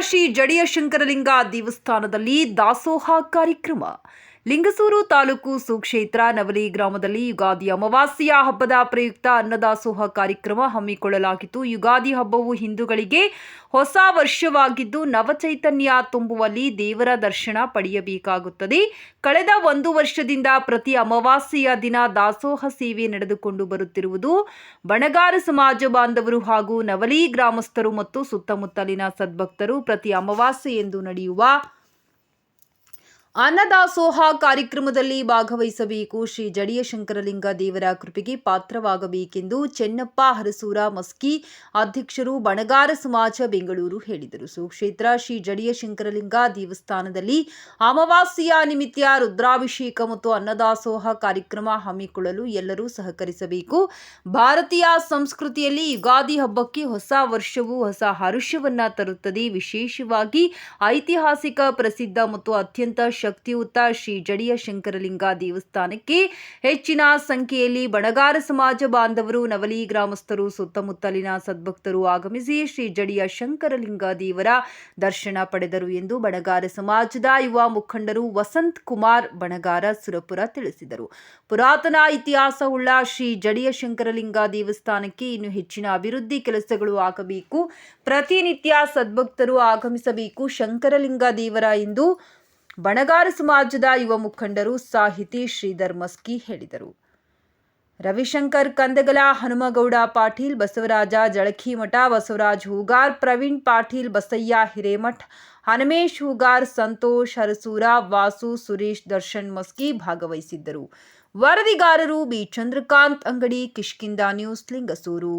ಶ್ರೀ ಜಡಿಯ ಶಂಕರಲಿಂಗ ದೇವಸ್ಥಾನದಲ್ಲಿ ದಾಸೋಹ ಕಾರ್ಯಕ್ರಮ. ಲಿಂಗಸೂರು ತಾಲೂಕು ಸುಕ್ಷೇತ್ರ, ನವಲಿ ಗ್ರಾಮದಲ್ಲಿ ಯುಗಾದಿ ಅಮಾವಾಸ್ಯೆಯ ಹಬ್ಬದ ಪ್ರಯುಕ್ತ ಅನ್ನದಾಸೋಹ ಕಾರ್ಯಕ್ರಮ ಹಮ್ಮಿಕೊಳ್ಳಲಾಗಿತ್ತು. ಯುಗಾದಿ ಹಬ್ಬವು ಹಿಂದೂಗಳಿಗೆ ಹೊಸ ವರ್ಷವಾಗಿದ್ದು, ನವಚೈತನ್ಯ ತುಂಬುವಲ್ಲಿ ದೇವರ ದರ್ಶನ ಪಡೆಯಬೇಕಾಗುತ್ತದೆ. ಕಳೆದ ಒಂದು ವರ್ಷದಿಂದ ಪ್ರತಿ ಅಮಾವಾಸ್ಯೆಯ ದಿನ ದಾಸೋಹ ಸೇವೆ ನಡೆದುಕೊಂಡು ಬರುತ್ತಿರುವುದು ಬಣಗಾರ ಸಮಾಜ ಬಾಂಧವರು ಹಾಗೂ ನವಲಿ ಗ್ರಾಮಸ್ಥರು ಮತ್ತು ಸುತ್ತಮುತ್ತಲಿನ ಸದ್ಭಕ್ತರು ಪ್ರತಿ ಅಮಾವಾಸ್ಯೆ ಎಂದು ನಡೆಯುವ ಅನ್ನದಾಸೋಹ ಕಾರ್ಯಕ್ರಮದಲ್ಲಿ ಭಾಗವಹಿಸಬೇಕು. ಶ್ರೀ ಜಡಿಯ ಶಂಕರಲಿಂಗ ದೇವರ ಕೃಪೆಗೆ ಪಾತ್ರವಾಗಬೇಕೆಂದು ಚೆನ್ನಪ್ಪ ಹರಸೂರ ಮಸ್ಕಿ ಅಧ್ಯಕ್ಷರು ಬಣಗಾರ ಸಮಾಜ ಬೆಂಗಳೂರು ಹೇಳಿದರು. ಸುಕ್ಷೇತ್ರ ಶ್ರೀ ಜಡಿಯ ಶಂಕರಲಿಂಗ ದೇವಸ್ಥಾನದಲ್ಲಿ ಅಮಾವಾಸ್ಯೆಯ ನಿಮಿತ್ತ ರುದ್ರಾಭಿಷೇಕ ಮತ್ತು ಅನ್ನದಾಸೋಹ ಕಾರ್ಯಕ್ರಮ ಹಮ್ಮಿಕೊಳ್ಳಲು ಎಲ್ಲರೂ ಸಹಕರಿಸಬೇಕು. ಭಾರತೀಯ ಸಂಸ್ಕೃತಿಯಲ್ಲಿ ಯುಗಾದಿ ಹಬ್ಬಕ್ಕೆ ಹೊಸ ವರ್ಷವು, ಹೊಸ ಹರುಷವನ್ನ ತರುತ್ತದೆ. ವಿಶೇಷವಾಗಿ ಐತಿಹಾಸಿಕ, ಪ್ರಸಿದ್ಧ ಮತ್ತು ಅತ್ಯಂತ ಶಕ್ತಿಯುತ ಶ್ರೀ ಜಡಿಯ ಶಂಕರಲಿಂಗ ದೇವಸ್ಥಾನಕ್ಕೆ ಹೆಚ್ಚಿನ ಸಂಖ್ಯೆಯಲ್ಲಿ ಬಣಗಾರ ಸಮಾಜ ಬಾಂಧವರು, ನವಲಿ ಗ್ರಾಮಸ್ಥರು, ಸುತ್ತಮುತ್ತಲಿನ ಸದ್ಭಕ್ತರು ಆಗಮಿಸಿ ಶ್ರೀ ಜಡಿಯ ಶಂಕರಲಿಂಗ ದೇವರ ದರ್ಶನ ಪಡೆದರು ಎಂದು ಬಣಗಾರ ಸಮಾಜದ ಯುವ ಮುಖಂಡರು ವಸಂತ್ ಕುಮಾರ್ ಬಣಗಾರ ಸುರಪುರ ತಿಳಿಸಿದರು. ಪುರಾತನ ಇತಿಹಾಸವುಳ್ಳ ಶ್ರೀ ಜಡಿಯ ಶಂಕರಲಿಂಗ ದೇವಸ್ಥಾನಕ್ಕೆ ಇನ್ನು ಹೆಚ್ಚಿನ ಅಭಿವೃದ್ಧಿ ಕೆಲಸಗಳು ಆಗಬೇಕು. ಪ್ರತಿನಿತ್ಯ ಸದ್ಭಕ್ತರು ಆಗಮಿಸಬೇಕು ಶಂಕರಲಿಂಗ ದೇವರ ಎಂದು ಬಣಗಾರ ಸಮಾಜದ ಯುವ ಮುಖಂಡರು ಸಾಹಿತಿ ಶ್ರೀಧರ್ ಮಸ್ಕಿ ಹೇಳಿದರು. ರವಿಶಂಕರ್ ಕಂದಗಲ, ಹನುಮಗೌಡ, ಪಾಟೀಲ್, ಬಸವರಾಜ, ಜಳಖಿಮಠ, ಬಸವರಾಜ್ ಹೂಗಾರ್, ಪ್ರವೀಣ್ ಪಾಟೀಲ್, ಬಸಯ್ಯ ಹಿರೇಮಠ್, ಹನುಮೇಶ್ ಹೂಗಾರ್, ಸಂತೋಷ್ ಹರಸೂರ, ವಾಸು, ಸುರೇಶ್, ದರ್ಶನ್ ಮಸ್ಕಿ ಭಾಗವಹಿಸಿದ್ದರು. ವರದಿಗಾರರು ಬಿ. ಚಂದ್ರಕಾಂತ್ ಅಂಗಡಿ ಕಿಷ್ಕಿಂದ ನ್ಯೂಸ್, ಲಿಂಗಸೂರು.